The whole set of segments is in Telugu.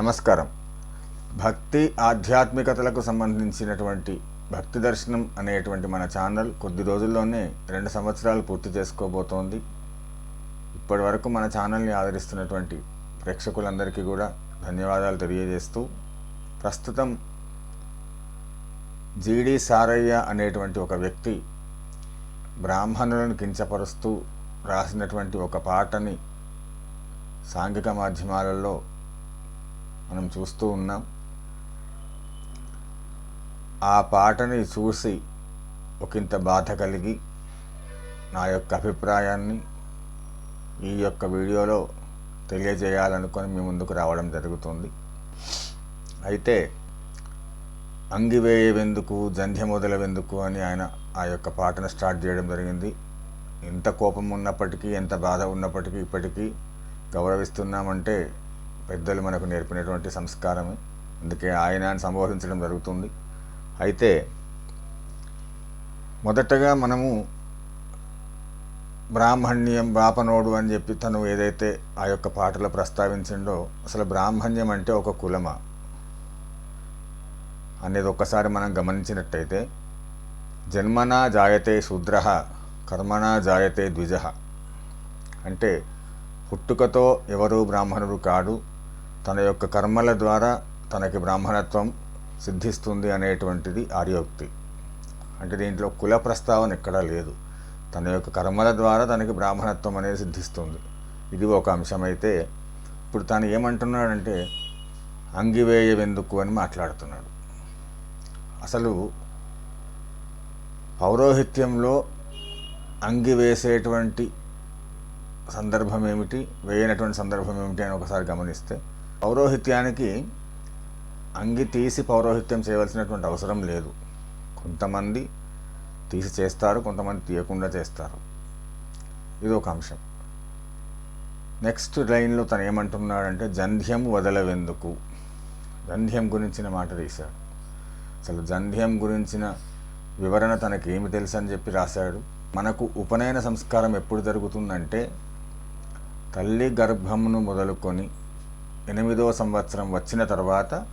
నమస్కారం. భక్తి ఆధ్యాత్మికతలకు సంబంధించినటువంటి భక్తి దర్శనం అనేటువంటి మన ఛానల్ కొద్ది రోజుల్లోనే రెండు సంవత్సరాలు పూర్తి చేసుకోబోతోంది. ఇప్పటి వరకు మన ఛానల్ని ఆదరిస్తున్నటువంటి ప్రేక్షకులందరికీ కూడా ధన్యవాదాలు తెలియజేస్తూ ప్రస్తుతం జీడి సారయ్య అనేటువంటి ఒక వ్యక్తి బ్రాహ్మణులను కించపరుస్తూ రాసినటువంటి ఒక పాటని సాంఘిక మాధ్యమాలలో మనం చూస్తూ ఉన్నాం. ఆ పాటని చూసి ఒకంత బాధ కలిగి నా యొక్క అభిప్రాయాన్ని ఈ యొక్క వీడియోలో తెలియజేయాలనుకొని మీ ముందుకు రావడం జరుగుతుంది. అయితే అంగివేయవెందుకు జంధ్య మొదలవెందుకు అని ఆయన ఆ యొక్క పాటను స్టార్ట్ చేయడం జరిగింది. ఎంత కోపం ఉన్నప్పటికీ ఎంత బాధ ఉన్నప్పటికీ ఇప్పటికీ గౌరవిస్తున్నామంటే పెద్దలు మనకు నేర్పినటువంటి సంస్కారమే అందుకే ఆయన సంబోధించడం జరుగుతుంది. అయితే మొదటగా మనము బ్రాహ్మణ్యం బాపనోడు అని చెప్పి తను ఏదైతే ఆ యొక్క పాటలో ప్రస్తావించిండో అసలు బ్రాహ్మణ్యం అంటే ఒక కులమా? అనేది ఒక్కసారి మనం గమనించినట్టయితే జన్మనా జాయతే శూద్ర కర్మణా జాయతే ద్విజ. అంటే పుట్టుకతో ఎవరు బ్రాహ్మణుడు కాడు తన యొక్క కర్మల ద్వారా తనకి బ్రాహ్మణత్వం సిద్ధిస్తుంది అనేటువంటిది ఆర్యోక్తి. అంటే దీంట్లో కుల ప్రస్తావన ఎక్కడా లేదు. తన యొక్క కర్మల ద్వారా తనకి బ్రాహ్మణత్వం అనేది సిద్ధిస్తుంది. ఇది ఒక అంశమైతే ఇప్పుడు తను ఏమంటున్నాడంటే అంగివేయవెందుకు అని మాట్లాడుతున్నాడు. అసలు పౌరోహిత్యంలో అంగి వేసేటువంటి సందర్భం ఏమిటి వేయనటువంటి సందర్భం ఏమిటి అని ఒకసారి గమనిస్తే పౌరోహిత్యానికి అంగి తీసి పౌరోహిత్యం చేయవలసినటువంటి అవసరం లేదు. కొంతమంది తీసి చేస్తారు కొంతమంది తీయకుండా చేస్తారు. ఇది ఒక అంశం. నెక్స్ట్ లైన్లో తను ఏమంటున్నాడంటే జంధ్యం వదలవెందుకు? జంధ్యం గురించిన మాట తీశాడు. అసలు జంధ్యం గురించిన వివరణ తనకి ఏమి తెలుసు అని చెప్పి రాశాడు. మనకు ఉపనయన సంస్కారం ఎప్పుడు జరుగుతుందంటే తల్లి గర్భమును మొదలుకొని ఎనిమిదవ సంవత్సరం వచ్చిన తర్వాత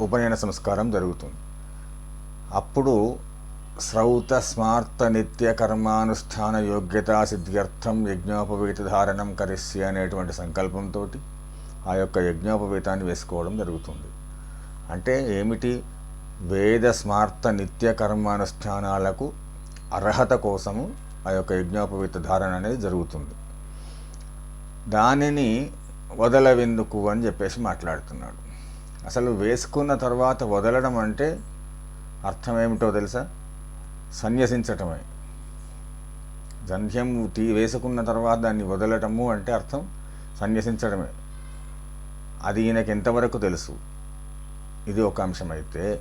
ఉపనయన సంస్కారం జరుగుతుంది. అప్పుడు శ్రౌత స్మార్త నిత్య కర్మానుష్ఠాన యోగ్యతా సిద్ధ్యర్థం యజ్ఞోపవీత ధారణం కరిస్య అనేటువంటి సంకల్పంతో ఆ యొక్క యజ్ఞోపవీతాన్ని వేసుకోవడం జరుగుతుంది. అంటే ఏమిటి? వేద స్మార్త నిత్య కర్మానుష్ఠానాలకు అర్హత కోసము ఆ యొక్క యజ్ఞోపవీత ధారణ అనేది జరుగుతుంది. దానిని వదలవెందుకు అని చెప్పేసి మాట్లాడుతున్నాడు. అసలు వేసుకున్న తర్వాత వదలడం అంటే అర్థం ఏమిటో తెలుసా? సన్యసించటమే. జంధ్యం తీ వేసుకున్న తర్వాత దాన్ని వదలటము అంటే అర్థం సన్యసించడమే అది ఈయనకి ఎంతవరకు తెలుసు? ఇది ఒక అంశం అయితే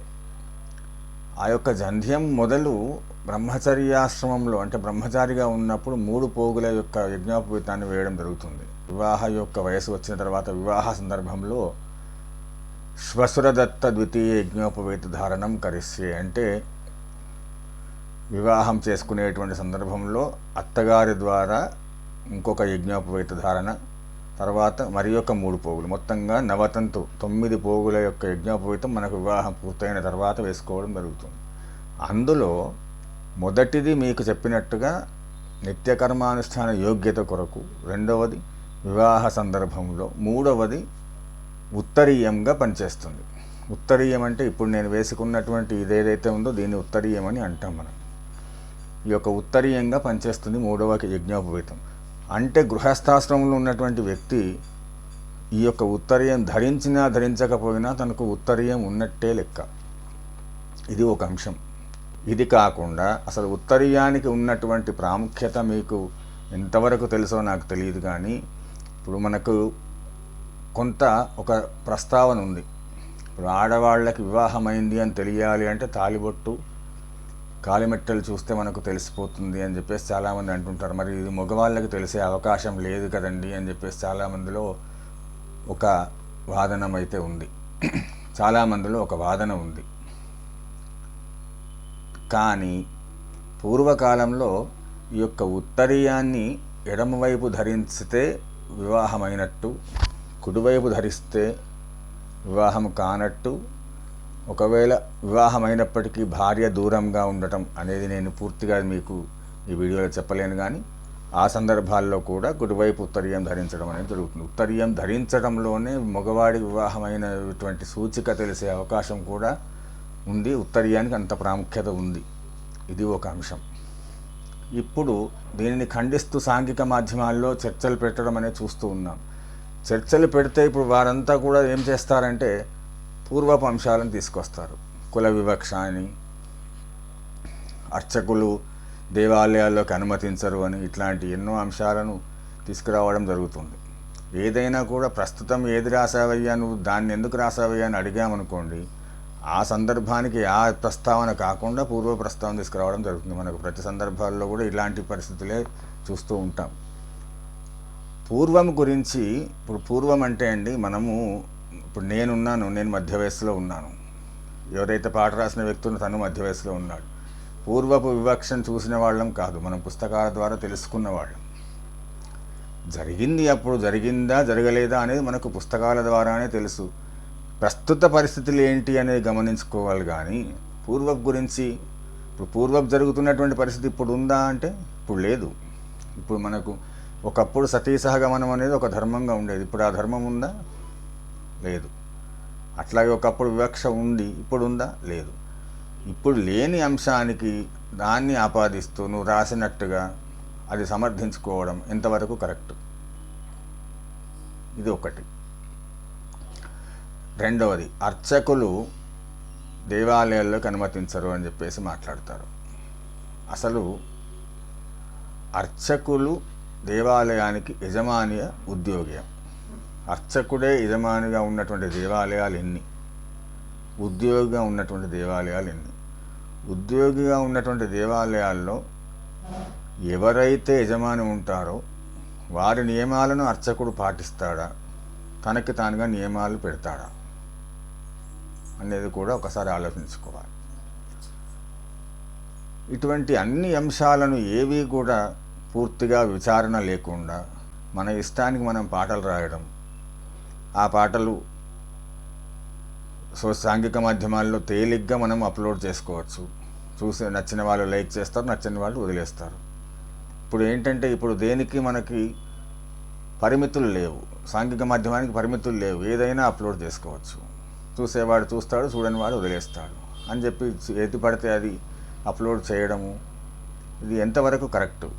ఆ యొక్క జంధ్యం మొదలు బ్రహ్మచర్యాశ్రమంలో అంటే బ్రహ్మచారిగా ఉన్నప్పుడు మూడు పోగుల యొక్క యజ్ఞోపవీతాన్ని వేయడం జరుగుతుంది. వివాహ యొక్క వయసు వచ్చిన తర్వాత వివాహ సందర్భంలో శ్వశురదత్త ద్వితీయ యజ్ఞోపవేత ధారణం కరిస్యే అంటే వివాహం చేసుకునేటువంటి సందర్భంలో అత్తగారి ద్వారా ఇంకొక యజ్ఞోపవేత ధారణ తర్వాత మరి యొక్క మూడు పోగులు. మొత్తంగా నవతంతు తొమ్మిది పోగుల యొక్క యజ్ఞోపవేతం మనకు వివాహం పూర్తయిన తర్వాత వేసుకోవడం జరుగుతుంది. అందులో మొదటిది మీకు చెప్పినట్టుగా నిత్యకర్మానుష్ఠాన యోగ్యత కొరకు రెండవది వివాహ సందర్భంలో మూడవది ఉత్తరీయంగా పనిచేస్తుంది. ఉత్తరీయం అంటే ఇప్పుడు నేను వేసుకున్నటువంటి ఇదేదైతే ఉందో దీన్ని ఉత్తరీయం అని అంటాం మనం. ఈ యొక్క ఉత్తరీయంగా పనిచేస్తుంది మూడవ యజ్ఞోపవీతం. అంటే గృహస్థాశ్రమంలో ఉన్నటువంటి వ్యక్తి ఈ యొక్క ఉత్తరీయం ధరించినా ధరించకపోయినా తనకు ఉత్తరీయం ఉన్నట్టే లెక్క. ఇది ఒక అంశం. ఇది కాకుండా అసలు ఉత్తరీయానికి ఉన్నటువంటి ప్రాముఖ్యత మీకు ఎంతవరకు తెలుసో నాకు తెలియదు కానీ ఇప్పుడు మనకు కొంత ఒక ప్రస్తావన ఉంది. ఇప్పుడు ఆడవాళ్ళకి వివాహమైంది అని తెలియాలి అంటే తాలిబొట్టు కాలిమెట్టలు చూస్తే మనకు తెలిసిపోతుంది అని చెప్పేసి చాలామంది అంటుంటారు. మరి ఇది మగవాళ్ళకి తెలిసే అవకాశం లేదు కదండి అని చెప్పేసి చాలామందిలో ఒక వాదనం అయితే ఉంది. చాలామందిలో ఒక వాదన ఉంది. కానీ పూర్వకాలంలో ఈ యొక్క ఉత్తరీయాన్ని ఎడమవైపు ధరిస్తే వివాహమైనట్టు కుడివైపు ధరిస్తే వివాహం కానట్టు ఒకవేళ వివాహమైనప్పటికీ భార్య దూరంగా ఉండటం అనేది నేను పూర్తిగా మీకు ఈ వీడియోలో చెప్పలేను కానీ ఆ సందర్భాల్లో కూడా కుడివైపు ఉత్తరీయం ధరించడం అనేది జరుగుతుంది. ఉత్తరీయం ధరించడంలోనే మగవాడి వివాహమైనటువంటి సూచిక తెలిసే అవకాశం కూడా ఉంది. ఉత్తరీయానికి అంత ప్రాముఖ్యత ఉంది. ఇది ఒక అంశం. ఇప్పుడు దీనిని ఖండిస్తూ సాంఘిక మాధ్యమాల్లో చర్చలు పెట్టడం అనేది చూస్తూ ఉన్నాం. చర్చలు పెడితే ఇప్పుడు వారంతా కూడా ఏం చేస్తారంటే పూర్వపు అంశాలను తీసుకొస్తారు. కుల వివక్ష అని అర్చకులు దేవాలయాల్లోకి అనుమతించరు అని ఇట్లాంటి ఎన్నో అంశాలను తీసుకురావడం జరుగుతుంది. ఏదైనా కూడా ప్రస్తుతం ఏది రాసావయ్యా నువ్వు? దాన్ని ఎందుకు రాసావయ్యా అని అడిగామనుకోండి ఆ సందర్భానికి ఆ ప్రస్తావన కాకుండా పూర్వ ప్రస్తావన తీసుకురావడం జరుగుతుంది. మనకు ప్రతి సందర్భాల్లో కూడా ఇలాంటి పరిస్థితులే చూస్తూ ఉంటాం. పూర్వం గురించి ఇప్పుడు పూర్వం అంటే అండి మనము ఇప్పుడు నేనున్నాను నేను మధ్య వయస్సులో ఉన్నాను. ఎవరైతే పాట రాసిన వ్యక్తులు తను మధ్య వయస్సులో ఉన్నాడు. పూర్వపు వివక్షను చూసిన వాళ్ళం కాదు మనం పుస్తకాల ద్వారా తెలుసుకున్న వాళ్ళం. జరిగింది అప్పుడు జరిగిందా జరగలేదా అనేది మనకు పుస్తకాల ద్వారానే తెలుసు. ప్రస్తుత పరిస్థితులు ఏంటి అనేది గమనించుకోవాలి కానీ పూర్వపు గురించి ఇప్పుడు పూర్వపు జరుగుతున్నటువంటి పరిస్థితి ఇప్పుడు ఉందా అంటే ఇప్పుడు లేదు. ఇప్పుడు మనకు ఒకప్పుడు సతీ సహగమనం అనేది ఒక ధర్మంగా ఉండేది. ఇప్పుడు ఆ ధర్మం ఉందా? లేదు. అట్లాగే ఒకప్పుడు వివక్ష ఉంది ఇప్పుడు ఉందా? లేదు. ఇప్పుడు లేని అంశానికి దాన్ని ఆపాదిస్తూ నువ్వు రాసినట్టుగా అది సమర్థించుకోవడం ఎంతవరకు కరెక్ట్? ఇది ఒకటి. రెండవది అర్చకులు దేవాలయాల్లోకి అనుమతించరు అని చెప్పేసి మాట్లాడతారు. అసలు అర్చకులు దేవాలయానికి యజమానియ ఉద్యోగం. అర్చకుడే యజమానిగా ఉన్నటువంటి దేవాలయాలు ఎన్ని? ఉద్యోగిగా ఉన్నటువంటి దేవాలయాలు ఎన్ని? ఉద్యోగిగా ఉన్నటువంటి దేవాలయాల్లో ఎవరైతే యజమాని ఉంటారో వారి నియమాలను అర్చకుడు పాటిస్తాడా? తనకి తానుగా నియమాలు పెడతాడా? అనేది కూడా ఒకసారి ఆలోచించుకోవాలి. ఇటువంటి అన్ని అంశాలను ఏవి కూడా పూర్తిగా విచారణ లేకుండా మన ఇష్టానికి మనం పాటలు రాయడం ఆ పాటలు సో సాంఘిక మాధ్యమాల్లో తేలిగ్గా మనం అప్లోడ్ చేసుకోవచ్చు. చూసి నచ్చిన వాళ్ళు లైక్ చేస్తారు నచ్చని వాళ్ళు వదిలేస్తారు. ఇప్పుడు ఏంటంటే ఇప్పుడు దేనికి మనకి పరిమితులు లేవు? సాంఘిక మాధ్యమానికి పరిమితులు లేవు. ఏదైనా అప్లోడ్ చేసుకోవచ్చు. చూసేవాడు చూస్తాడు చూడని వాడు వదిలేస్తాడు అని చెప్పి ఏది పడితే అది అప్లోడ్ చేయడము ఇది ఎంతవరకు కరెక్టు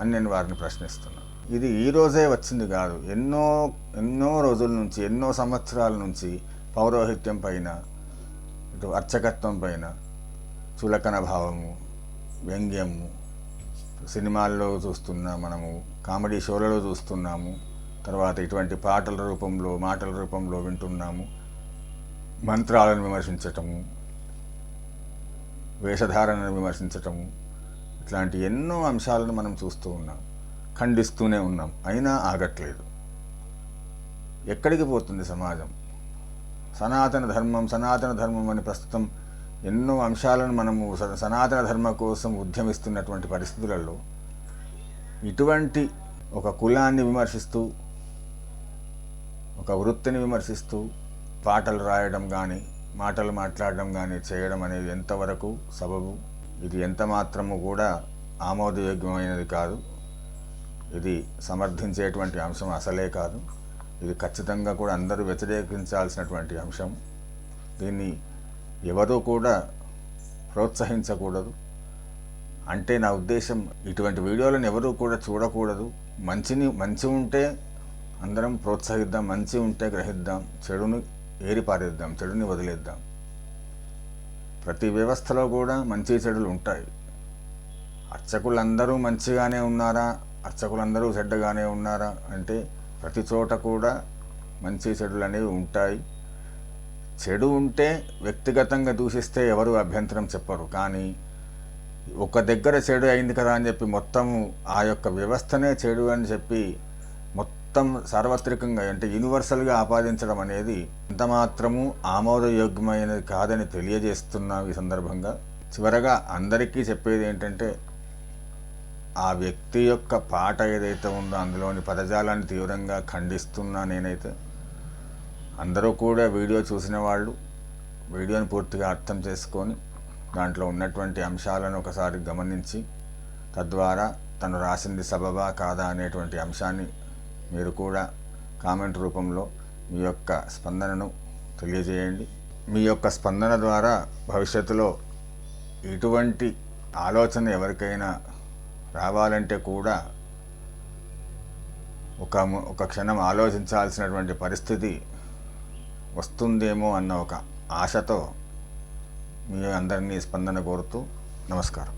అని నేను వారిని ప్రశ్నిస్తున్నాను. ఇది ఈ రోజే వచ్చింది కాదు ఎన్నో ఎన్నో రోజుల నుంచి ఎన్నో సంవత్సరాల నుంచి పౌరోహిత్యం పైన ఇటు అర్చకత్వం పైన చులకన భావము వ్యంగ్యము సినిమాల్లో చూస్తున్నా మనము కామెడీ షోలలో చూస్తున్నాము తర్వాత ఇటువంటి పాటల రూపంలో మాటల రూపంలో వింటున్నాము. మంత్రాలను విమర్శించటము వేషధారణను విమర్శించటము ఇట్లాంటి ఎన్నో అంశాలను మనం చూస్తూ ఉన్నాం ఖండిస్తూనే ఉన్నాం. అయినా ఆగట్లేదు. ఎక్కడికి పోతుంది సమాజం? సనాతన ధర్మం సనాతన ధర్మం అని ప్రస్తుతం ఎన్నో అంశాలను మనము స- సనాతన ధర్మ కోసం ఉద్యమిస్తున్నటువంటి పరిస్థితులలో ఇటువంటి ఒక కులాన్ని విమర్శిస్తూ ఒక వృత్తిని విమర్శిస్తూ పాటలు రాయడం కానీ మాటలు మాట్లాడడం కానీ చేయడం అనేది ఎంతవరకు సబబు? ఇది ఎంత మాత్రము కూడా ఆమోదయోగ్యమైనది కాదు. ఇది సమర్థించేటువంటి అంశం అసలే కాదు. ఇది ఖచ్చితంగా కూడా అందరూ వ్యతిరేకించాల్సినటువంటి అంశం. దీన్ని ఎవరూ కూడా ప్రోత్సహించకూడదు. అంటే నా ఉద్దేశం ఇటువంటి వీడియోలను ఎవరూ కూడా చూడకూడదు. మంచిని మంచి ఉంటే అందరం ప్రోత్సహిద్దాం మంచి ఉంటే గ్రహిద్దాం. చెడుని ఏరిపారేద్దాం చెడుని వదిలేద్దాం. ప్రతి వ్యవస్థలో కూడా మంచి చెడులు ఉంటాయి. అర్చకులందరూ మంచిగానే ఉన్నారా? అర్చకులందరూ చెడ్డగానే ఉన్నారా? అంటే ప్రతి చోట కూడా మంచి చెడులు అనేవి ఉంటాయి. చెడు ఉంటే వ్యక్తిగతంగా దూషిస్తే ఎవరు అభ్యంతరం చెప్పరు. కానీ ఒక దగ్గర చెడు అయింది కదా అని చెప్పి మొత్తము ఆ యొక్క వ్యవస్థనే చెడు అని చెప్పి మొత్తం సార్వత్రికంగా అంటే యూనివర్సల్గా ఆపాదించడం అనేది ఎంతమాత్రము ఆమోదయోగ్యమైనది కాదని తెలియజేస్తున్నాం ఈ సందర్భంగా చివరగా అందరికీ చెప్పేది ఏంటంటే ఆ వ్యక్తి యొక్క పాట ఏదైతే ఉందో అందులోని పదజాలాన్ని తీవ్రంగా ఖండిస్తున్నా నేనైతే అందరూ కూడా వీడియో చూసిన వాళ్ళు వీడియోని పూర్తిగా అర్థం చేసుకొని దాంట్లో ఉన్నటువంటి అంశాలను ఒకసారి గమనించి తద్వారా తను రాసింది సబబా కాదా అనేటువంటి అంశాన్ని మీరు కూడా కామెంట్ రూపంలో మీ యొక్క స్పందనను తెలియజేయండి. మీ యొక్క స్పందన ద్వారా భవిష్యత్తులో ఇటువంటి ఆలోచన ఎవరికైనా రావాలంటే కూడా ఒక ఒక క్షణం ఆలోచించాల్సినటువంటి పరిస్థితి వస్తుందేమో అన్న ఒక ఆశతో మీ అందరినీ స్పందన కోరుతూ నమస్కారం.